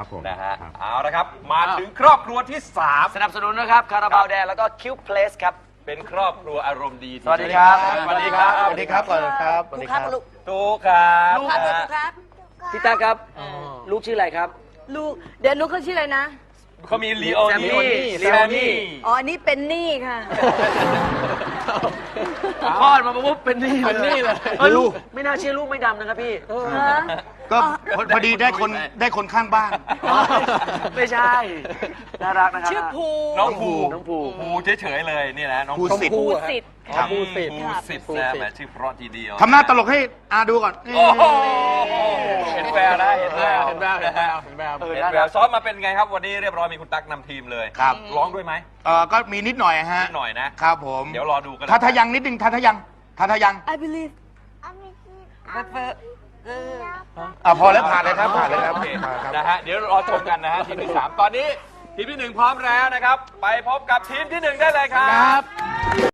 ครับผมนะฮะครับ เอาละครับ มาถึงครอบครัวที่ 3 สนับสนุนนะครับคาราบาวแดงแล้วก็คิวเพลสครับ เป็นครอบครัวอารมณ์ดีสวัสดีครับ สวัสดีครับสวัสดีครับก่อนครับสวัสดีครับลูกตูครับลูกครับนะฮะลูกครับ พี่ตาครับ ลูกชื่ออะไรครับ ลูก เดี๋ยวนุกเขาชื่ออะไรนะ เขามีลีโอแซมมี่นี่ลีโอนี่ อ๋ออันนี้เป็นนี่ค่ะ คลอดมาปุ๊บเป็นนี่เป็นนี่เลย ลูกไม่น่าเชื่อลูกไม่ดำนะครับพี่ฮะก็พอพอดีได้คนได้คนข้างบ้าน ไม่ใช่ น่ารักนะครับชื่อภูน้องภูน้องภู ภูเฉยๆเลยนี่นะน้องภูสิทธิ์ ภูสิทธิ์ ครับภูภูสิทธิ์สิทธิ์นะแหมชื่อเพราะทีเดียวทำหน้าตลกให้อาดูก่อนนี่โอ้โหเห็น แววนะเห็นแววเห็นแววนะฮะเห็นแววเออเห็นน่าแวรัวกซ้อมมาเป็นไงครับวันนี้เรียบร้อยมีคุณตั๊กนำทีมเลยครับ ร้องด้วยไหมเออก็มีนิดหน่อยฮะนิดหน่อยนะครับผมเดี๋ยวรอดูกันทาทายังนิดนึงทาทายังทาทายัง I believe อะพอแล้วผ่านเลยครับผ่านเลยครับโอเคผ่านครับนะฮะเดี๋ยวรอชมกันนะฮะทีมที่สามตอนนี้ทีมที่หนึ่งพร้อมแล้วนะครับ ไปพบกับทีมที่หนึ่งได้เลยครับ